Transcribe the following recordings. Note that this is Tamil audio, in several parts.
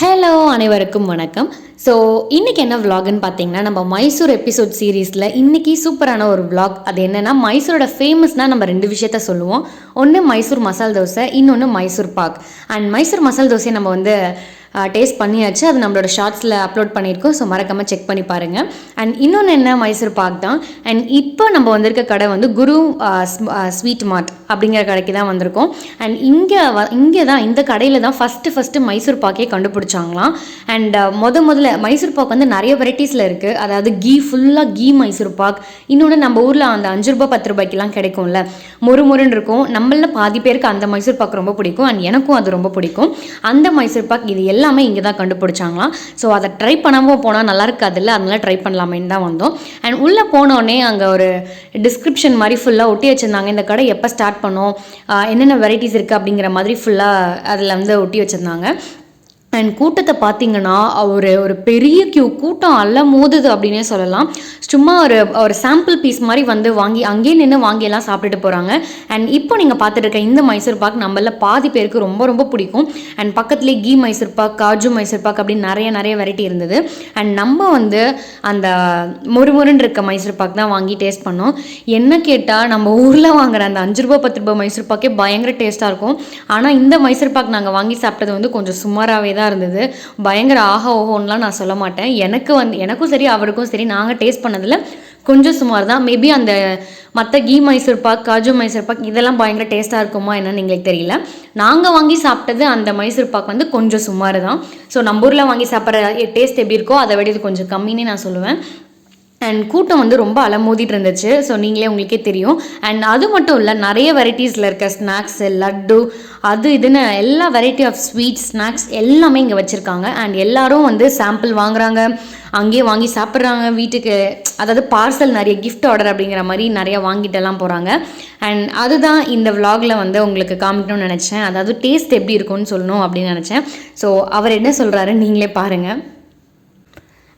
ஹலோ அனைவருக்கும் வணக்கம். ஸோ இன்றைக்கி என்ன vlogன்னு பார்த்தீங்கன்னா நம்ம மைசூர் எபிசோட் சீரீஸில் இன்றைக்கி சூப்பரான ஒரு vlog. அது என்னென்னா மைசூரோட ஃபேமஸ்னால் நம்ம ரெண்டு விஷயத்த சொல்லுவோம். ஒன்று மைசூர் மசால் தோசை இன்னொன்று மைசூர் பாக் அண்ட் மைசூர் மசால் தோசையை நம்ம வந்து டேஸ்ட் பண்ணியாச்சு. அது நம்மளோட ஷார்ட்ஸில் அப்லோட் பண்ணியிருக்கோம். ஸோ மறக்காமல் செக் பண்ணி பாருங்கள் அண்ட் இன்னொன்று என்ன மைசூர் பாக் தான்? அண்ட் இப்போ நம்ம வந்திருக்க கடை வந்து குரு ஸ்வீட் மார்ட் அப்படிங்கிற கடைக்கு தான் வந்திருக்கோம். அண்ட் இங்கே வ இங்கே தான் இந்த கடையில் தான் ஃபஸ்ட்டு ஃபஸ்ட்டு மைசூர் பாக்கே கண்டுபிடிச்சாங்களாம். அண்ட் uh, முத முதல்ல மைசூர் பாக் வந்து நிறைய வெரைட்டிஸில் இருக்குது அதாவது கீ ஃபுல்லாக கீ மைசூர் பாக். இன்னொன்று நம்ம ஊரில் அந்த அஞ்சு ரூபாய் பத்து ரூபாய்க்கெலாம் கிடைக்கும்ல. மொறு மொறுன்னு இருக்கும். நம்மள பாதி பேருக்கு அந்த மைசூர் பாக் ரொம்ப பிடிக்கும். அண்ட் எனக்கும் அது ரொம்ப பிடிக்கும். அந்த மைசூர் பாக் இது எல்லாமே இங்கே தான் கண்டுபிடிச்சாங்களாம். ஸோ அதை ட்ரை பண்ணாமல் போனால் நல்லா இருக்காதுல்ல. அதனால ட்ரை பண்ணலாமேன்னு தான் வந்தோம். அண்ட் உள்ளே போனோடனே அங்கே ஒரு டிஸ்கிரிப்ஷன் மாதிரி ஃபுல்லாக ஒட்டி வச்சுருந்தாங்க. இந்த கடை எப்போ ஸ்டார்ட் பண்ணோம். என்னென்ன வெரைட்டிஸ் இருக்குது அப்படிங்கிற மாதிரி ஃபுல்லாக அதில் வந்து ஒட்டி வச்சுருந்தாங்க. அண்ட் கூட்டத்தை பார்த்தீங்கன்னா ஒரு ஒரு பெரிய கியூ கூட்டம் அல்ல மோதுது அப்படின்னே சொல்லலாம். சும்மா ஒரு ஒரு சாம்பிள் பீஸ் மாதிரி வந்து வாங்கி அங்கேயே நின்று வாங்கி எல்லாம் சாப்பிட்டுட்டு போகிறாங்க அண்ட் இப்போ நீங்கள் பார்த்துட்டு இருக்க இந்த மைசூர் பாக் நம்மள பாதி பேருக்கு ரொம்ப ரொம்ப பிடிக்கும். அண்ட் பக்கத்துலேயே கீ மைசூர் பாக் காஜு மைசூர் பாக் அப்படின்னு நிறைய நிறைய வெரைட்டி இருந்தது. அண்ட் நம்ம வந்து அந்த முறுமுறுன்னு இருக்க மைசூர் பாக் தான் வாங்கி டேஸ்ட் பண்ணோம். என்ன கேட்டால் நம்ம ஊரில் வாங்குற அந்த அஞ்சு ரூபா பத்து ரூபாய் மைசூர் பாக்கே பயங்கர டேஸ்ட்டாக இருக்கும். ஆனால் இந்த மைசூர் பாக் நாங்கள் வாங்கி சாப்பிட்டது வந்து கொஞ்சம் சுமாராகவே தான் இருந்தது. பயங்கர ஆஹா ஓஹோன்லாம் நான் சொல்ல மாட்டேன். எனக்கு வந்து எனக்கும் சரி அவருக்கும் சரி நாங்கள் டேஸ்ட் பண்ணதில் கொஞ்சம் சுமார் தான். மேபி அந்த மற்ற கீ மைசூர் பாக் காஜு மைசூர் பாக் இதெல்லாம் பயங்கர டேஸ்ட்டாக இருக்குமா என்னன்னு எங்களுக்கு தெரியல. நாங்கள் வாங்கி சாப்பிட்டது அந்த மைசூர் பாக் வந்து கொஞ்சம் சுமார் தான். ஸோ நம்ம ஊரில் வாங்கி சாப்பிட்ற டேஸ்ட் எப்படி இருக்கோ அதை விட இது கொஞ்சம் கம்மின்னே நான் சொல்லுவேன். அண்ட் கூட்டம் வந்து ரொம்ப அலமோதிட்டு இருந்துச்சு. ஸோ நீங்களே உங்களுக்கே தெரியும். அண்ட் அது மட்டும் இல்லை நிறைய வெரைட்டிஸில் இருக்க ஸ்நாக்ஸு லட்டு அது இதுன்னு எல்லா வெரைட்டி ஆஃப் ஸ்வீட்ஸ் ஸ்நாக்ஸ் எல்லாமே இங்கே வச்சுருக்காங்க. அண்ட் எல்லாரும் வந்து சாம்பிள் வாங்குறாங்க. அங்கேயே வாங்கி சாப்பிட்றாங்க. வீட்டுக்கு அதாவது பார்சல் நிறைய கிஃப்ட் ஆர்டர் அப்படிங்கிற மாதிரி நிறைய வாங்கிட்டெல்லாம் போகிறாங்க அண்ட் அதுதான் இந்த விலாகில் வந்து உங்களுக்கு காமிக்கணும்னு நினச்சேன். அதாவது டேஸ்ட் எப்படி இருக்கும்னு சொல்லணும் அப்படின்னு நினச்சேன். ஸோ அவர் என்ன சொல்கிறாரு நீங்களே பாருங்கள்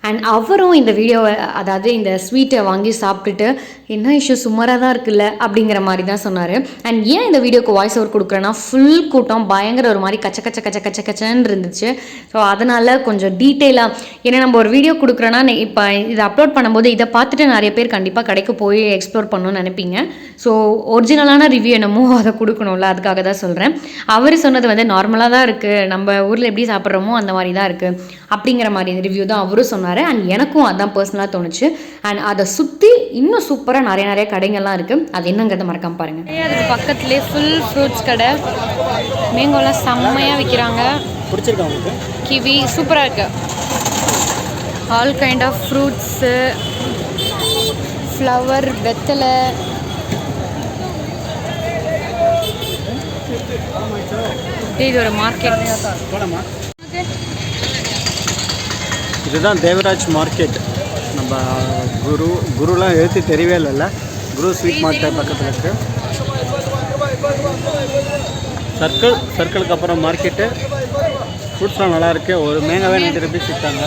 அண்ட் அவரும் இந்த வீடியோவை அதாவது இந்த ஸ்வீட்டை வாங்கி சாப்பிட்டுட்டு என்ன இஷ்யூ சுமாராக தான் இருக்குல்ல அப்படிங்கிற மாதிரி தான் சொன்னார். அண்ட் ஏன் இந்த வீடியோக்கு வாய்ஸ் ஓவர் கொடுக்குறேன்னா ஃபுல் கூட்டம் பயங்கர ஒரு மாதிரி கச்ச கச்ச கச்ச கச்ச கச்சன்னு இருந்துச்சு. ஸோ அதனால் கொஞ்சம் டீட்டெயிலாக ஏன்னா நம்ம ஒரு வீடியோ கொடுக்குறோன்னா இப்போ இதை அப்லோட் பண்ணும்போது இதை பார்த்துட்டு நிறைய பேர் கண்டிப்பாக கடைக்கு போய் எக்ஸ்ப்ளோர் பண்ணணும்னு நினைப்பீங்க. ஸோ ஒரிஜினலான ரிவ்யூ என்னமோ அதை கொடுக்கணும்ல அதுக்காக தான் சொல்கிறேன் அவர் சொன்னது வந்து நார்மலாக தான் இருக்குது நம்ம ஊரில் எப்படி சாப்பிட்றோமோ அந்த மாதிரி தான் இருக்குது அப்படிங்கிற மாதிரி ரிவ்யூ தான் அவரும் சொன்னார். அண்ட் எனக்கும் அதான் பர்சனலாக தோணுச்சு. அண்ட் அதை சுற்றி இன்னும் சூப்பராக நிறைய நிறைய கடைங்கள்லாம் இருக்குது அது என்னங்கிறத மறக்காம பாருங்கள் அதுக்கு பக்கத்துலேயே ஃபுல் ஃப்ரூட்ஸ் கடை. மேங்கோலாம் செம்மையாக விற்கிறாங்க கிவி சூப்பராக இருக்கு. All kind of fruits flower வெத்தலை. இது ஒரு மார்க்கெட் போலாமா? இதுதான் தேவராஜ் மார்க்கெட். நம்ம குரு குருலாம் எழுத்து தெரியவே இல்லைல்ல குரு ஸ்வீட் மார்க்கெட் பக்கத்தில் இருக்கு சர்க்கிள் சர்க்கிளுக்கு அப்புறம் மார்க்கெட்டு. ஃப்ரூட்ஸ்லாம் நல்லா இருக்கு. ஒரு மேங்காவே நைன்டி ருபீஸ் விற்றாங்க